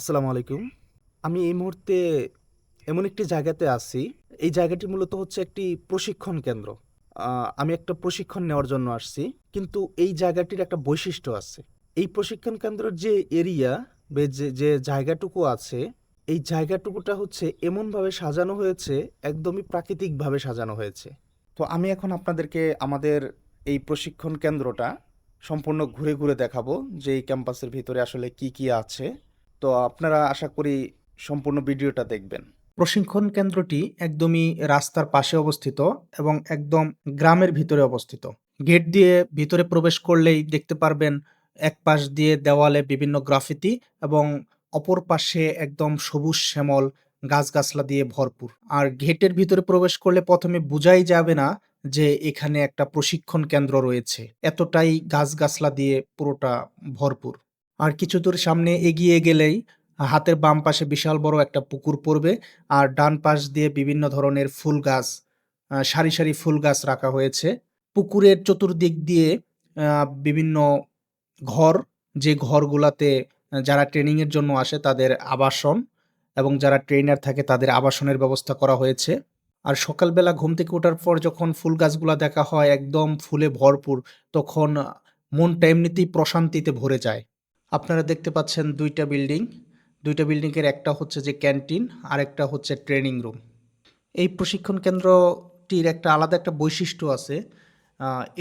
আসসালামু আলাইকুম। আমি এই মুহূর্তে এমন একটি জায়গাতে আছি। এই জায়গাটি মূলত হচ্ছে একটি প্রশিক্ষণ কেন্দ্র। আমি একটা প্রশিক্ষণ নেওয়ার জন্য আসছি, কিন্তু এই জায়গাটির একটা বৈশিষ্ট্য আছে। এই প্রশিক্ষণ কেন্দ্রের যে এরিয়া যে জায়গাটুকু আছে, এই জায়গাটুকুটা হচ্ছে এমনভাবে সাজানো হয়েছে, একদমই প্রাকৃতিকভাবে সাজানো হয়েছে। তো আমি এখন আপনাদেরকে আমাদের এই প্রশিক্ষণ কেন্দ্রটা সম্পূর্ণ ঘুরে ঘুরে দেখাবো যে এই ক্যাম্পাসের ভিতরে আসলে কি কি আছে। তো আপনারা আশা করি সম্পূর্ণ ভিডিওটা দেখবেন। প্রশিক্ষণ কেন্দ্রটি একদমই রাস্তার পাশে অবস্থিত এবং একদম গ্রামের ভিতরে অবস্থিত। গেট দিয়ে ভিতরে প্রবেশ করলেই দেখতে পারবেন এক পাশ দিয়ে দেওয়ালে বিভিন্ন গ্রাফিতি এবং অপর পাশে একদম সবুজ শ্যামল গাছগাছলা দিয়ে ভরপুর। আর গেটের ভিতরে প্রবেশ করলে প্রথমে বোঝাই যাবে না যে এখানে একটা প্রশিক্ষণ কেন্দ্র রয়েছে। এতটাই গাছগাছলা দিয়ে পুরোটা ভরপুর। আর কিছু দূর সামনে এগিয়ে গেলেই হাতের বাম পাশে বিশাল বড় একটা পুকুর পড়বে আর ডান পাশ দিয়ে বিভিন্ন ধরনের ফুল গাছ সারি সারি ফুল গাছ রাখা হয়েছে। পুকুরের চতুর্দিক দিয়ে বিভিন্ন ঘর, যে ঘরগুলাতে যারা ট্রেনিং এর জন্য আসে তাদের আবাসন এবং যারা ট্রেনার থাকে তাদের আবাসনের ব্যবস্থা করা হয়েছে। আর সকালবেলা ঘুম থেকে ওঠার পর যখন ফুল গাছগুলা দেখা হয় একদম ফুলে ভরপুর, তখন মনটা এমনিতেই প্রশান্তিতে ভরে যায়। আপনারা দেখতে পাচ্ছেন দুইটা বিল্ডিং। দুইটা বিল্ডিংয়ের একটা হচ্ছে যে ক্যান্টিন আর একটা হচ্ছে ট্রেনিং রুম। এই প্রশিক্ষণ কেন্দ্রটির একটা আলাদা একটা বৈশিষ্ট্য আছে।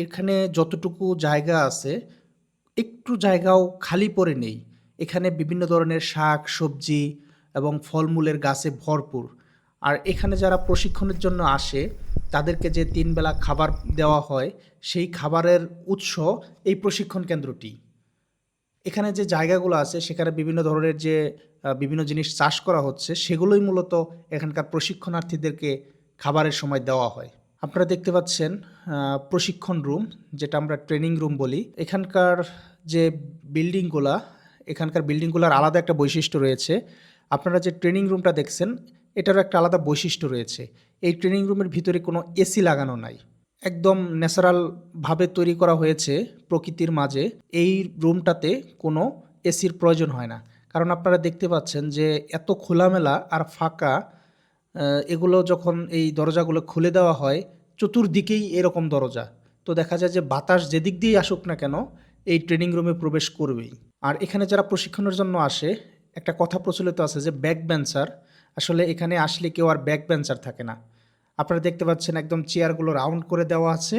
এখানে যতটুকু জায়গা আছে, একটু জায়গাও খালি পড়ে নেই। এখানে বিভিন্ন ধরনের শাক, সবজি এবং ফলমূলের গাছে ভরপুর। আর এখানে যারা প্রশিক্ষণের জন্য আসে, তাদেরকে যে তিনবেলা খাবার দেওয়া হয়, সেই খাবারের উৎস এই প্রশিক্ষণ কেন্দ্রটি। এখানে যে জায়গাগুলো আছে, সেখানে বিভিন্ন ধরনের যে বিভিন্ন জিনিস চাষ করা হচ্ছে, সেগুলোই মূলত এখানকার প্রশিক্ষণার্থীদেরকে খাবারের সময় দেওয়া হয়। আপনারা দেখতে পাচ্ছেন প্রশিক্ষণ রুম, যেটা আমরা ট্রেনিং রুম বলি। এখানকার যে বিল্ডিংগুলা, এখানকার বিল্ডিংগুলোর আলাদা একটা বৈশিষ্ট্য রয়েছে। আপনারা যে ট্রেনিং রুমটা দেখছেন, এটারও একটা আলাদা বৈশিষ্ট্য রয়েছে। এই ট্রেনিং রুমের ভিতরে কোনো এসি লাগানো নাই। একদম ন্যাচারালভাবে তৈরি করা হয়েছে প্রকৃতির মাঝে, এই রুমটাতে কোনো এসির প্রয়োজন হয় না। কারণ আপনারা দেখতে পাচ্ছেন যে এত খোলামেলা আর ফাঁকা এগুলো যখন এই দরজাগুলো খুলে দেওয়া হয়, চতুর্দিকেই এরকম দরজা। তো দেখা যায় যে বাতাস যেদিক দিয়েই আসুক না কেন, এই ট্রেনিং রুমে প্রবেশ করবেই। আর এখানে যারা প্রশিক্ষণের জন্য আসে, একটা কথা প্রচলিত আছে যে ব্যাক বেঞ্চার, আসলে এখানে আসলে কেউ আর ব্যাক বেঞ্চার থাকে না। আপনারা দেখতে পাচ্ছেন একদম চেয়ারগুলো রাউন্ড করে দেওয়া আছে,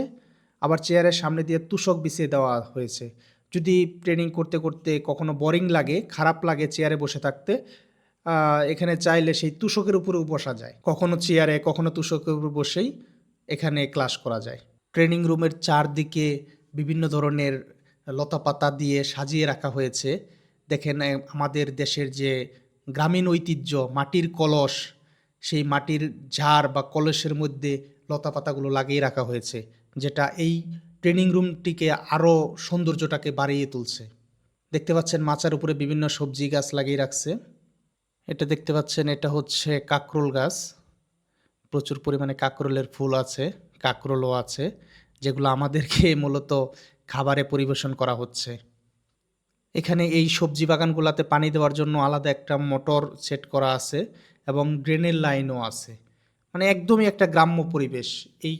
আবার চেয়ারের সামনে দিয়ে তুষক বিছিয়ে দেওয়া হয়েছে। যদি ট্রেনিং করতে করতে কখনো বোরিং লাগে, খারাপ লাগে চেয়ারে বসে থাকতে এখানে চাইলে সেই তুষকের উপরেও বসা যায়। কখনো চেয়ারে, কখনো তুষকের উপর বসেই এখানে ক্লাস করা যায়। ট্রেনিং রুমের চারদিকে বিভিন্ন ধরনের লতাপাতা দিয়ে সাজিয়ে রাখা হয়েছে। দেখেন আমাদের দেশের যে গ্রামীণ ঐতিহ্য, মাটির কলস সেই মাটির ঝাড় বা কলসের মধ্যে লতাপাতাগুলো লাগিয়ে রাখা হয়েছে, যেটা এই ট্রেনিং রুমটিকে আরও সৌন্দর্যটাকে বাড়িয়ে তুলছে। দেখতে পাচ্ছেন মাচার উপরে বিভিন্ন সবজি গাছ লাগিয়ে রাখছে। এটা দেখতে পাচ্ছেন, এটা হচ্ছে কাকরোল গাছ। প্রচুর পরিমাণে কাকরোলের ফুল আছে, কাকরোলও আছে, যেগুলো আমাদেরকে মূলত খাবারে পরিবেশন করা হচ্ছে। এখানে এই সবজি বাগানগুলোতে পানি দেওয়ার জন্য আলাদা একটা মোটর সেট করা আছে এবং ড্রেনের লাইনও আছে। মানে একদমই একটা গ্রাম্য পরিবেশ। এই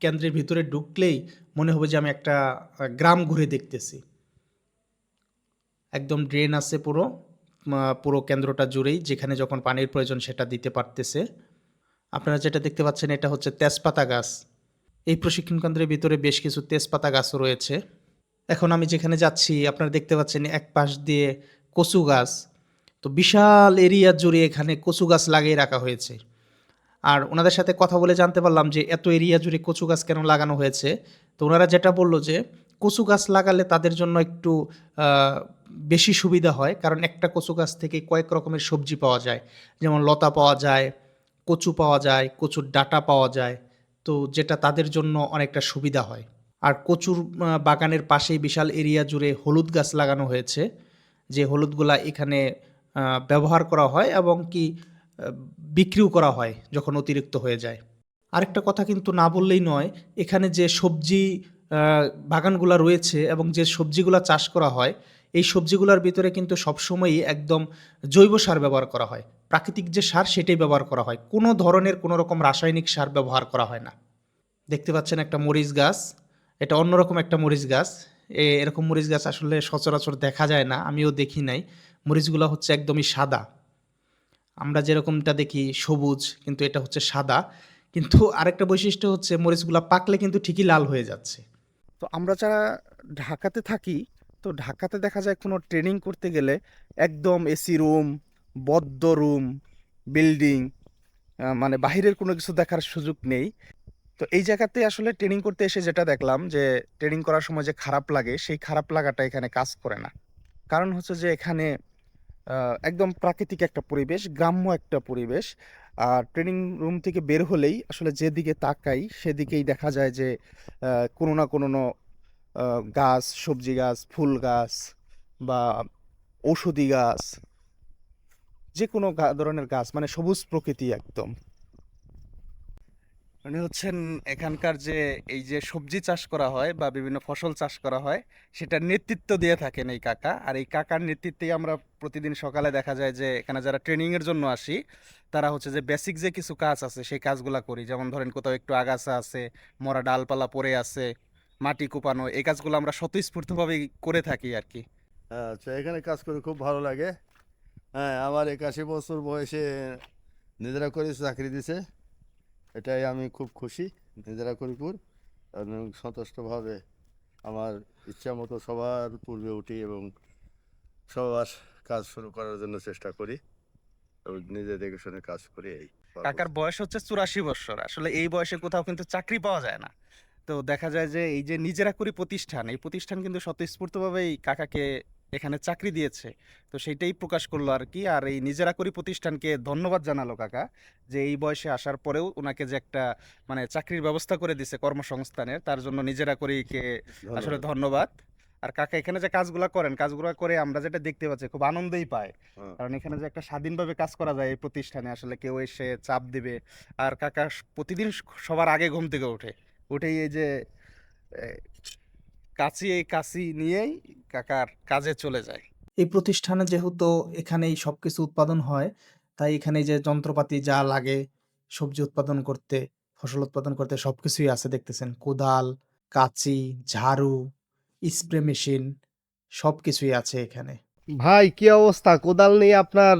কেন্দ্রের ভিতরে ঢুকলেই মনে হবে যে আমি একটা গ্রাম ঘুরে দেখতেছি। একদম ড্রেন আছে পুরো পুরো কেন্দ্রটা জুড়েই, যেখানে যখন পানির প্রয়োজন সেটা দিতে পারতেছে। আপনারা যেটা দেখতে পাচ্ছেন এটা হচ্ছে তেজপাতা গাছ। এই প্রশিক্ষণ কেন্দ্রের ভিতরে বেশ কিছু তেজপাতা গাছও রয়েছে। এখন আমি যেখানে যাচ্ছি, আপনারা দেখতে পাচ্ছেন এক পাশ দিয়ে কচু গাছ। তো বিশাল এরিয়া জুড়ে এখানে কচু গাছ লাগিয়ে রাখা হয়েছে। আর ওনাদের সাথে কথা বলে জানতে পারলাম যে, এত এরিয়া জুড়ে কচু গাছ কেন লাগানো হয়েছে? তো ওনারা যেটা বলল যে, কচু গাছ লাগালে তাদের জন্য একটু বেশি সুবিধা হয়। কারণ একটা কচু গাছ থেকে কয়েক রকমের সবজি পাওয়া যায়। যেমন লতা পাওয়া যায়, কচু পাওয়া যায়, কচুর ডাটা পাওয়া যায়। তো যেটা তাদের জন্য অনেকটা সুবিধা হয়। আর কচুর বাগানের পাশেই বিশাল এরিয়া জুড়ে হলুদ গাছ লাগানো হয়েছে, যে হলুদগুলা এখানে ব্যবহার করা হয় এবং কি বিক্রিও করা হয় যখন অতিরিক্ত হয়ে যায়। আরেকটা কথা কিন্তু না বললেই নয়, এখানে যে সবজি বাগানগুলা রয়েছে এবং যে সবজিগুলা চাষ করা হয়, এই সবজিগুলোর ভিতরে কিন্তু সবসময়ই একদম জৈব সার ব্যবহার করা হয়। প্রাকৃতিক যে সার সেটাই ব্যবহার করা হয়। কোনো ধরনের কোনো রকম রাসায়নিক সার ব্যবহার করা হয় না। দেখতে পাচ্ছেন একটা মরিচ গাছ। এটা অন্যরকম একটা মরিচ গাছ। এরকম মরিচ গাছ আসলে সচরাচর দেখা যায় না, আমিও দেখি নাই। মরিচগুলো হচ্ছে একদমই সাদা। আমরা যেরকমটা দেখি সবুজ, কিন্তু এটা হচ্ছে সাদা। কিন্তু আরেকটা বৈশিষ্ট্য হচ্ছে মরিচগুলো পাকলে কিন্তু ঠিকই লাল হয়ে যাচ্ছে। তো আমরা যারা ঢাকাতে থাকি, তো ঢাকাতে দেখা যায় কোনো ট্রেনিং করতে গেলে একদম এসি রুম, বদ্ধ রুম, বিল্ডিং মানে বাহিরের কোনো কিছু দেখার সুযোগ নেই। তো এই জায়গাতে আসলে ট্রেনিং করতে এসে যেটা দেখলাম যে ট্রেনিং করার সময় যে খারাপ লাগে, সেই খারাপ লাগাটা এখানে কাজ করে না। কারণ হচ্ছে যে এখানে একদম প্রাকৃতিক একটা পরিবেশ, গ্রাম্য একটা পরিবেশ। আর ট্রেনিং রুম থেকে বের হলেই আসলে যেদিকে তাকাই, সেদিকেই দেখা যায় যে কোনো না কোনো গাছ, সবজি গাছ, ফুল গাছ বা ঔষধি গাছ যে কোনো ধরনের গাছ মানে সবুজ প্রকৃতি একদম। মানে হচ্ছেন এখানকার যে এই যে সবজি চাষ করা হয় বা বিভিন্ন ফসল চাষ করা হয়, সেটার নেতৃত্ব দিয়ে থাকেন এই কাকা। আর এই কাকার নেতৃত্বেই আমরা প্রতিদিন সকালে দেখা যায় যে এখানে যারা ট্রেনিংয়ের জন্য আসি, তারা হচ্ছে যে বেসিক যে কিছু কাজ আছে, সেই কাজগুলো করি। যেমন ধরেন কোথাও একটু আগাছা আছে, মরা ডালপালা পড়ে আছে, মাটি কোপানো, এই কাজগুলো আমরা স্বতঃস্ফূর্তভাবেই করে থাকি আর কি। আচ্ছা এখানে কাজ করে খুব ভালো লাগে। হ্যাঁ আমার একাশি বছর বয়সে নিজেরা করে চাকরি দিছে। এটাই আমি খুব খুশি নিজেরা করিপুর এবং সন্তুষ্টভাবে আমার ইচ্ছা মতো সবার পূর্বে উঠি এবং সবার কাজ শুরু করার জন্য চেষ্টা করি। এবং নিজে দেখে শুনে কাজ করি এই কাকার বয়স হচ্ছে চুরাশি বছর। আসলে এই বয়সে কোথাও কিন্তু চাকরি পাওয়া যায় না। তো দেখা যায় যে এই যে নিজেরা করি প্রতিষ্ঠান, এই প্রতিষ্ঠান কিন্তু স্বতঃস্ফূর্তভাবেই কাকাকে এখানে চাকরি দিয়েছে। তো সেইটাই প্রকাশ করল আর কি আর এই নিজেরা করি প্রতিষ্ঠানকে ধন্যবাদ জানালো কাকা যে এই বয়সে আসার পরেও ওনাকে যে একটা মানে চাকরির ব্যবস্থা করে দিছে কর্মসংস্থানের তার জন্য নিজেরা করিকে আসলে ধন্যবাদ। আর কাকা এখানে যে কাজগুলো করেন কাজগুলো করে আমরা যেটা দেখতে পাচ্ছি খুব আনন্দই পায়। হ্যাঁ। কারণ এখানে যে একটা স্বাধীনভাবে কাজ করা যায় এই প্রতিষ্ঠানে আসলে কেউ এসে চাপ দিবে। আর কাকা প্রতিদিন সবার আগে ঘুম থেকে ওঠে। উঠেই এই যে কাঁচি এই কাঁচি নিয়েই কাকার কাজে চলে যায়। এই প্রতিষ্ঠানে যেহেতু এখানেই সব কিছু উৎপাদন হয় তাই এখানে যে যন্ত্রপাতি যা লাগে সবজি উৎপাদন করতে ফসল উৎপাদন করতে সব কিছুই আছে দেখতেছেন। কোদাল কাঁচি ঝাড়ু স্প্রে মেশিন সব কিছুই আছে এখানে। ভাই কি অবস্থা? কোদাল নিয়ে আপনার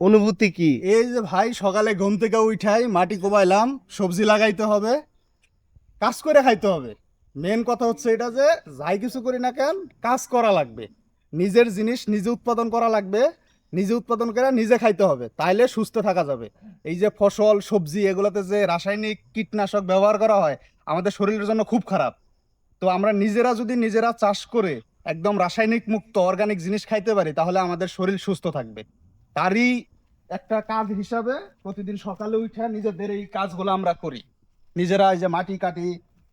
অনুভূতি কি? এই যে ভাই সকালে ঘুম থেকে উঠাই মাটি কোবাইলাম সবজি লাগাইতে হবে কাজ করে খাইতে হবে। মেন কথা হচ্ছে এটা যে, যাই কিছু করি না কেন, কাজ করা লাগবে। নিজের জিনিস নিজে উৎপাদন করা লাগবে, নিজে উৎপাদন করে নিজে খাইতে হবে, তাইলে সুস্থ থাকা যাবে। এই যে ফসল, সবজি, এগুলোতে যে রাসায়নিক কীটনাশক ব্যবহার করা হয়, আমাদের শরীরের জন্য খুব খারাপ। তো আমরা নিজেরা যদি নিজেরা চাষ করে একদম রাসায়নিক মুক্ত অর্গানিক জিনিস খাইতে পারি, তাহলে আমাদের শরীর সুস্থ থাকবে। তারই একটা কাজ হিসাবে প্রতিদিন সকালে উঠে নিজেদের এই কাজগুলো আমরা করি। নিজেরা এই যে মাটি কাটি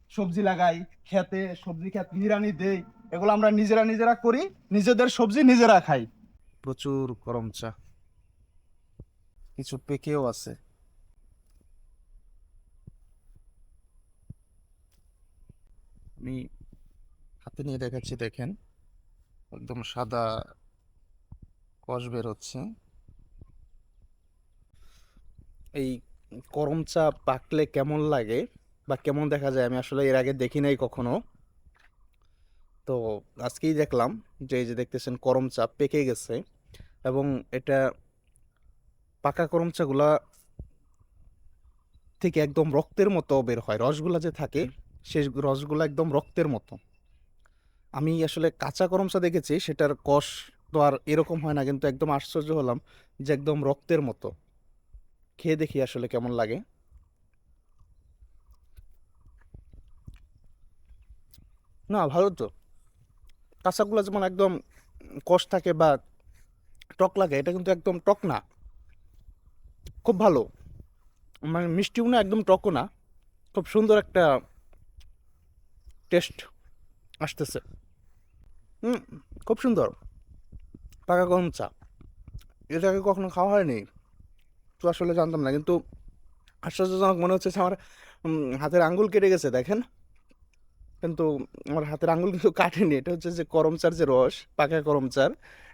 সবজি লাগাই, খেতে, সবজি খেত নিরানি দেই, এগুলো আমরা নিজেরা নিজেরা করি, নিজেদের সবজি নিজেরা খাই। প্রচুর গরম চা। কিছু পেকেও আছে। আমি হাতে নিয়ে দেখাচ্ছি, দেখেন। একদম সাদা কষ বের হচ্ছে। এই করম চা পাকলে কেমন লাগে? বা কেমন দেখা যায় আমি আসলে এর আগে দেখি নাই কখনো। তো আজকেই দেখলাম যে এই যে দেখতেছেন করম চা পেকে গেছে এবং এটা পাকা করম চাগুলা থেকে একদম রক্তের মতো বের হয়। রসগুলা যে থাকে সে রসগুলা একদম রক্তের মতো। আমি আসলে কাঁচা করমচা দেখেছি সেটার কষ তো আর এরকম হয় না কিন্তু একদম আশ্চর্য হলাম যে একদম রক্তের মতো। খেয়ে দেখি আসলে কেমন লাগে। না, ভালো তো। কাঁচাগুলো যেমন একদম কষ থাকে বা টক লাগে, এটা কিন্তু একদম টক না। খুব ভালো। মানে মিষ্টিও না, একদম টকও না। খুব সুন্দর একটা টেস্ট আসতেছে। হুম, খুব সুন্দর। পাকা গরম চা এটাকে কখনো খাওয়া হয়নি? তো আসলে জানতাম না, কিন্তু আশ্চর্যজনক মনে হচ্ছে আমার হাতের আঙ্গুল কেটে গেছে, দেখেন। কিন্তু আমার হাতের আঙুল কিন্তু কাটেনি, এটা হচ্ছে যে করমচার যে রস, পাকা করমচার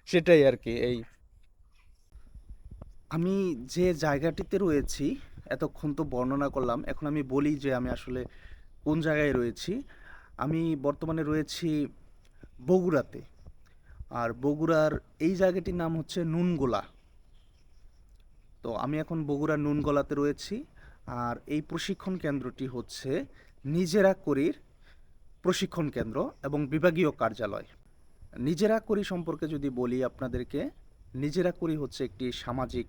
সেটাই আর কি এই। আমি যে জায়গাটিতে রয়েছি, এতক্ষণ তো বর্ণনা করলাম, এখন আমি বলি যে আমি আসলে কোন জায়গায় রয়েছি। আমি বর্তমানে রয়েছি বগুড়াতে, আর বগুড়ার এই জায়গাটির নাম হচ্ছে নুনগোলা। তো আমি এখন বগুড়ার নুনগোলাতে রয়েছি, আর এই প্রশিক্ষণ কেন্দ্রটি হচ্ছে নিজেরা করির প্রশিক্ষণ কেন্দ্র এবং বিভাগীয় কার্যালয়। নিজেরা করি সম্পর্কে যদি বলি আপনাদেরকে, নিজেরা করি হচ্ছে একটি সামাজিক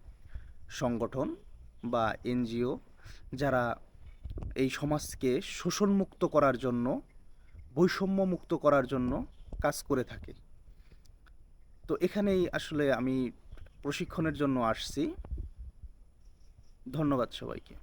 সংগঠন বা এনজিও যারা এই সমাজকে শোষণমুক্ত করার জন্য, বৈষম্যমুক্ত করার জন্য কাজ করে থাকে। তো এখানেই আসলে আমি প্রশিক্ষণের জন্য আসছি। ধন্যবাদ সবাইকে।